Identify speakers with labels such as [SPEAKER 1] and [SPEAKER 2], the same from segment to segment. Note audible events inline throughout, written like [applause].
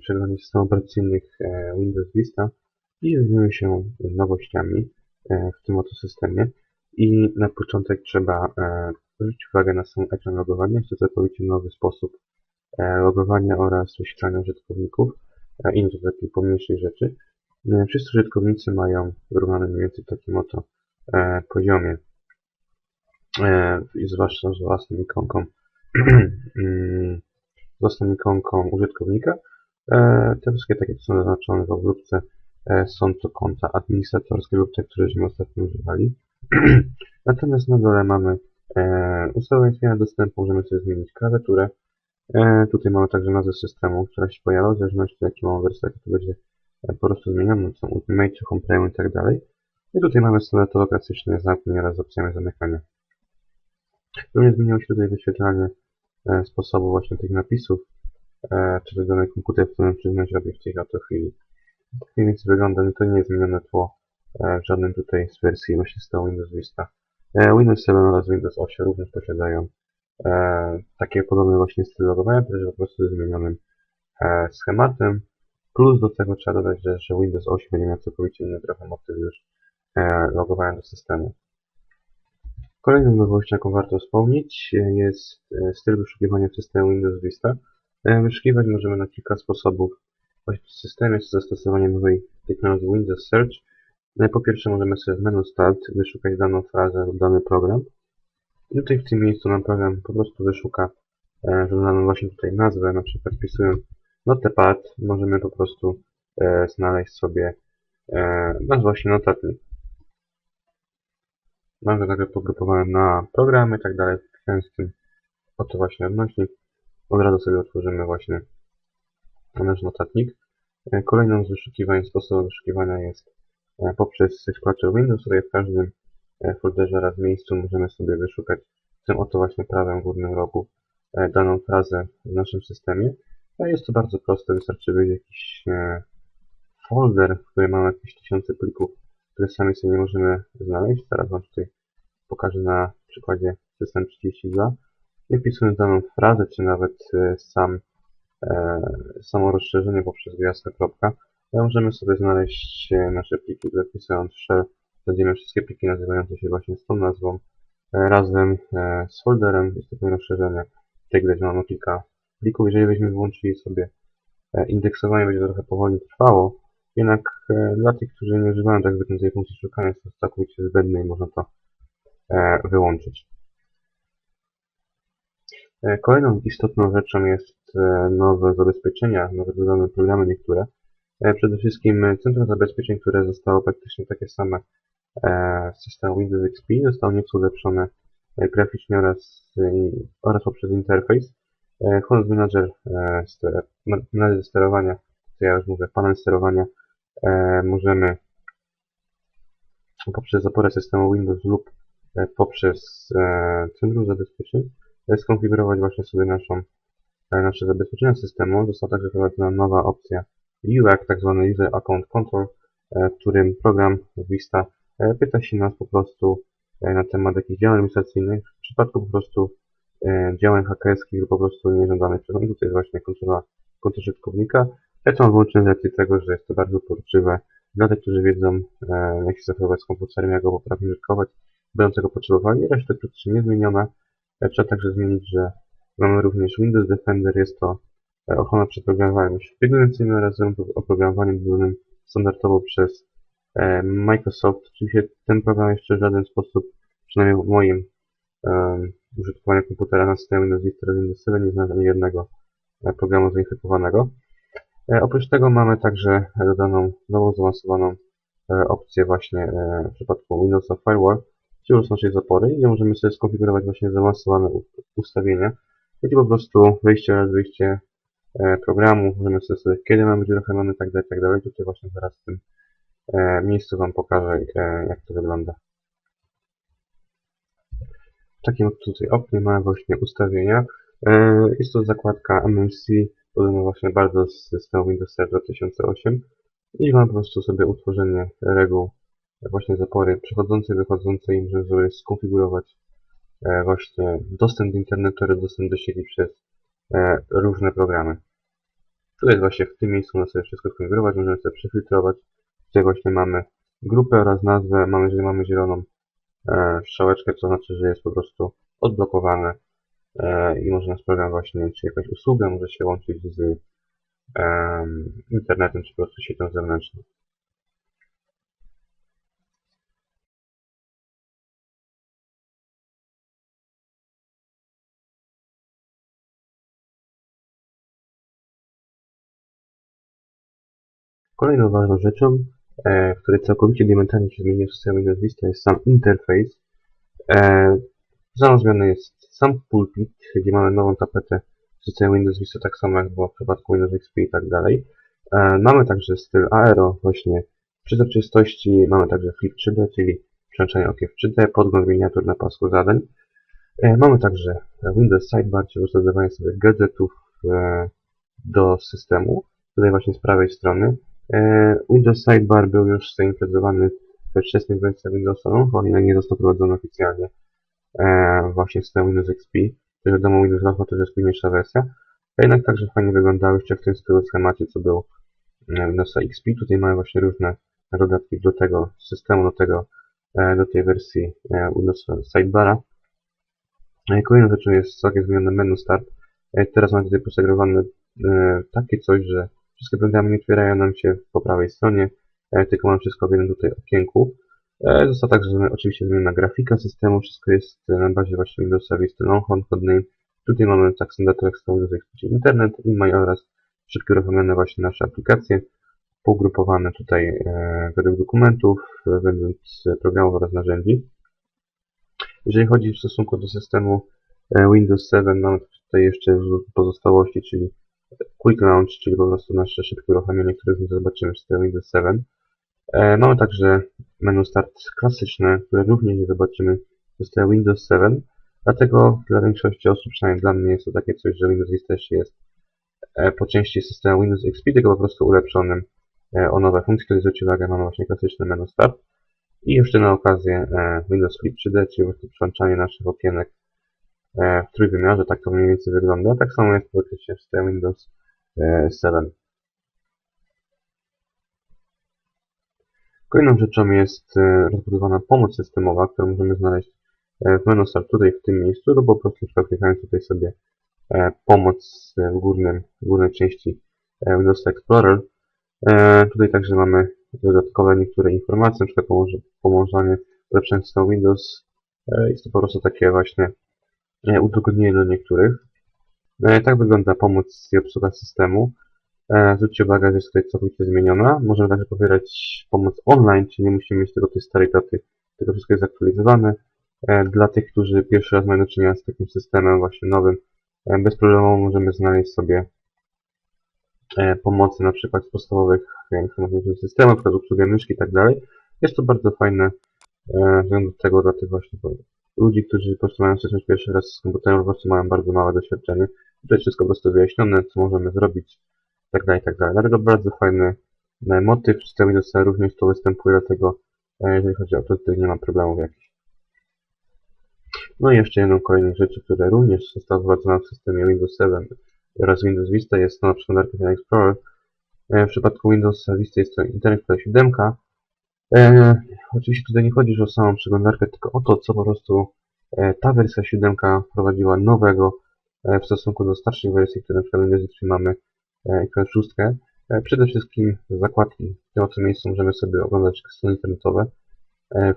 [SPEAKER 1] przeglądzie systemów operacyjnych e, Windows Vista i zajmiemy się nowościami e, w tym oto systemie. I na początek trzeba e, zwrócić uwagę na sam ekran logowania. Jest to całkowicie nowy sposób logowania oraz wyświetlania użytkowników i to takich pomniejszych rzeczy. Wszyscy użytkownicy mają wyrównane mniej więcej w takim oto poziomie, zwłaszcza z własną ikonką [clears throat] mm, własną ikonką użytkownika. E, te wszystkie takie, co są zaznaczone w obróbce, e, są to konta administratorskie lub te, któreśmy ostatnio używali. [clears throat] Natomiast na dole mamy e, ustawienia dostępu, możemy sobie zmienić klawiaturę. Tutaj mamy także nazwę systemu, która się pojawia, w zależności jaki mamy wersję, to będzie po prostu zmieniona, są Ultimate, Home Premium i tak dalej. I tutaj mamy standard lokacjyczny zamknięcie oraz z opcjami zamykania. Również zmieniło się tutaj wyświetlanie sposobu właśnie tych napisów, e, czy dany komputer, w którym czynność robi w tej oto chwili. Tak mniej więcej wygląda, no to nie jest zmienione tło e, w żadnym tutaj z wersji właśnie z tą Windows Vista. Windows 7 oraz Windows 8 również posiadają takie podobne właśnie styl logowania, też po prostu zmienionym schematem. Plus do tego trzeba dodać, że, że Windows 8 będzie miał całkowicie inny trochę motyw już logowania do systemu. Kolejną nowością, jaką warto wspomnieć, jest e, styl wyszukiwania w systemie Windows Vista. E, wyszukiwać możemy na kilka sposobów. W systemie jest zastosowanie nowej technologii Windows Search. E, po pierwsze możemy sobie w menu Start wyszukać daną frazę lub dany program. I tutaj w tym miejscu nam program po prostu wyszuka żądaną właśnie tutaj nazwę, na przykład wpisując Notepad możemy po prostu znaleźć sobie nasz właśnie notatnik. Mamy także pogrupowane na programy i tak dalej. Wpisując tym oto właśnie odnośnik, od razu sobie otworzymy właśnie nasz notatnik. E, kolejną z wyszukiwań, sposobem wyszukiwania jest e, poprzez Explorer Windows, tutaj w każdym e, folderze oraz miejscu możemy sobie wyszukać tym oto właśnie prawym górnym rogu daną frazę w naszym systemie. Jest to bardzo proste, wystarczy wyjść jakiś folder, w którym mamy jakieś tysiące plików które sami sobie nie możemy znaleźć. Teraz Wam tutaj pokażę na przykładzie system 32. I daną frazę, czy nawet e, sam, e, samo rozszerzenie poprzez gwiazdkę kropka, możemy sobie znaleźć e, nasze pliki, wpisując shell, znajdziemy wszystkie pliki nazywające się właśnie z tą nazwą, e, razem e, z folderem, jest takie rozszerzenie. Tutaj widać mamy kilka plików. Jeżeli byśmy włączyli sobie e, indeksowanie, będzie to trochę powoli trwało, jednak dla tych, którzy nie używają tak zbytnio funkcji szukania, jest to całkowicie zbędne i można to wyłączyć. E, kolejną istotną rzeczą jest nowe zabezpieczenia, nowe dodane programy niektóre. Przede wszystkim Centrum Zabezpieczeń, które zostało praktycznie takie same z systemu Windows XP, zostało nieco ulepszone graficznie oraz, oraz poprzez interfejs. Honor Manager, Manager sterowania, co ja już mówię, panel sterowania E, możemy poprzez zaporę systemu Windows lub e, poprzez e, centrum zabezpieczeń skonfigurować właśnie sobie naszą, nasze zabezpieczenia systemu. Została także wprowadzona nowa opcja UAC, tak zwany User Account Control, w którym program Vista pyta się nas po prostu na temat jakichś działań administracyjnych, w przypadku po prostu działań hakerskich lub po prostu nieżądanych no Tutaj jest właśnie kontrola konta użytkownika Lecą wyłącznie z racji tego, że jest to bardzo porczywe dla tych, którzy wiedzą, e, jak się zachowywać z komputerem, jak go poprawnie użytkować, będą tego potrzebowali. Reszta praktycznie niezmieniona. E, trzeba także zmienić, że mamy również Windows Defender, jest to e, ochrona przed programowaniem szpiegującym oraz oprogramowaniem dodanym standardowo przez Microsoft. Oczywiście ten program jeszcze w żaden sposób, przynajmniej w moim um, użytkowaniu komputera na systemie Windows Vista Windows 7 nie zna ani jednego programu zainfekowanego. E, oprócz tego mamy także dodaną nową zaawansowaną e, opcję właśnie e, w przypadku Windows Firewall, są naszej zapory i możemy sobie skonfigurować właśnie zaawansowane ustawienia, gdzie po prostu wejście oraz wyjście programu, możemy sobie sobie kiedy mamy uruchomiony, tak dalej, tak. Tutaj właśnie zaraz w tym miejscu Wam pokażę, jak to wygląda. W takim tutaj oknie mamy właśnie ustawienia. Jest to zakładka MMC, Podobno właśnie bardzo z systemu Windows 2008 i mam po prostu sobie utworzenie reguł właśnie zapory przechodzącej, wychodzącej i możemy sobie skonfigurować e, właśnie dostęp do internetu oraz dostęp do sieci przez e, różne programy. Tutaj właśnie w tym miejscu można sobie wszystko skonfigurować, możemy sobie przefiltrować. Tutaj właśnie mamy grupę oraz nazwę. Mamy, jeżeli mamy zieloną e, strzałeczkę, to znaczy, że jest po prostu odblokowane i może nasz program właśnie, czy jakaś usługa może się łączyć z internetem, czy po prostu siecią zewnętrzną. Kolejną ważną rzeczą, e, w której całkowicie diametralnie się zmienił system Windows Vista jest sam interfejs. E, za zmianę jest sam pulpit, gdzie mamy nową tapetę w systemie Windows Vista, tak samo jak było w przypadku Windows XP i tak dalej. E, mamy także styl aero, właśnie przezroczystości, mamy także flip 3D, czyli przełączanie okien w 3D, podgląd miniatur na pasku zadań. E, mamy także Windows Sidebar, czyli dodawanie sobie gadżetów e, do systemu. Tutaj właśnie z prawej strony Windows Sidebar był już zaimplementowany we wczesnych wersjach Windowsa, no, o ile nie został prowadzony oficjalnie e, właśnie w systemie Windows XP. To wiadomo, Windows Alpha to jest późniejsza wersja. A jednak także fajnie wyglądało jeszcze w tym stylu schemacie, co był e, Windowsa XP. Tutaj mamy właśnie różne dodatki do tego systemu, do tego, do tej wersji Windows Sidebara. Kolejną rzeczą jest całkiem zmienione menu Start. Teraz mamy tutaj posegrowane takie coś, że Wszystkie programy nie otwierają nam się po prawej stronie, e, tylko mam wszystko w jednym tutaj okienku. E, została także oczywiście zmieniona grafika systemu, wszystko jest na bazie właśnie Windows Service Longhorn Codename. Tutaj mamy tak Windows XP Internet, e-mail oraz szybkie uruchomione właśnie nasze aplikacje, pogrupowane tutaj e, według dokumentów, według programów oraz narzędzi. Jeżeli chodzi w stosunku do systemu Windows 7, mamy tutaj jeszcze pozostałości, czyli Quick Launch, czyli po prostu nasze szybkie uruchomienie, których nie zobaczymy w systemie Windows 7. E, mamy także menu Start klasyczne, które również nie zobaczymy w systemie Windows 7. Dlatego dla większości osób, przynajmniej dla mnie, jest to takie coś, że Windows Vista jeszcze jest e, po części systemu Windows XP, tylko po prostu ulepszonym e, o nowe funkcje, które zwróci uwagę, mamy właśnie klasyczne menu Start. I jeszcze na okazję e, Windows Flip 3D, czyli po prostu przełączanie naszych okienek w trójwymiarze, tak to mniej więcej wygląda. Tak samo jest w systemie Windows 7. E, Kolejną rzeczą jest e, rozbudowana pomoc systemowa, którą możemy znaleźć w menu Start tutaj w tym miejscu, lub po prostu klikając tutaj sobie pomoc w, górnym, w górnej części Windows Explorer. Tutaj także mamy dodatkowe niektóre informacje, np. pomożenie ulepszenia systemu Windows. Jest to po prostu takie właśnie E, udogodnienie dla niektórych. E, tak wygląda pomoc i obsługa systemu. E, zwróćcie uwagę, że jest tutaj całkowicie zmieniona. Możemy także pobierać pomoc online, czyli nie musimy mieć tego tej starej daty, tylko wszystko jest zaktualizowane. Dla tych, którzy pierwszy raz mają do czynienia z takim systemem właśnie nowym, bez problemu możemy znaleźć sobie pomocy na przykład z podstawowych informacji systemu, na przykład obsługę myszki i tak dalej. Jest to bardzo fajne względu tego dla tych właśnie ludzi, którzy po prostu mają styczność pierwszy raz z komputerem, po prostu mają bardzo małe doświadczenie. Tutaj wszystko po prostu wyjaśnione, co możemy zrobić, tak dalej, tak dalej. Dlatego bardzo fajny motyw, w systemie Windows również to występuje, dlatego e, jeżeli chodzi o to, tutaj nie ma problemów jakichś. No i jeszcze jedną kolejną rzeczą, która również została wprowadzona w systemie Windows 7 oraz Windows Vista jest to na przykład Internet Explorer. E, w przypadku Windows Vista jest to Internet Explorer 7, E, oczywiście tutaj nie chodzi o samą przeglądarkę, tylko o to, co po prostu e, ta wersja 7 wprowadziła nowego e, w stosunku do starszych wersji, które na przykład w Windows mamy e, ekran 6. E, przede wszystkim zakładki. W tym oto miejscu możemy sobie oglądać strony internetowe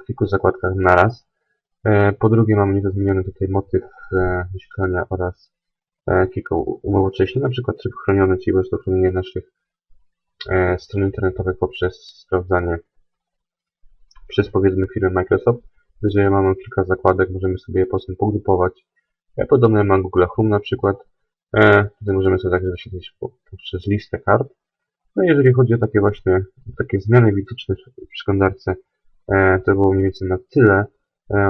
[SPEAKER 1] w kilku zakładkach naraz. Po drugie mamy nieco zmieniony tutaj motyw wyświetlania oraz e, kilka unowocześnień, na przykład tryb chroniony, czyli po prostu chronienie naszych stron internetowych poprzez sprawdzanie przez powiedzmy firmę Microsoft. Jeżeli mamy kilka zakładek, możemy sobie je potem pogrupować. E, podobne ma Google Chrome na przykład. E, tutaj możemy sobie także wyświetlić poprzez listę kart. No i jeżeli chodzi o takie właśnie takie zmiany widoczne w przeglądarce, e, to było mniej więcej na tyle.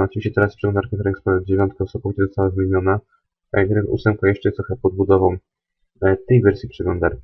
[SPEAKER 1] Oczywiście teraz przeglądarka Internet Explorer 9 całkowicie została zmieniona. Internet 8 jeszcze jest trochę podbudową tej wersji przeglądarki.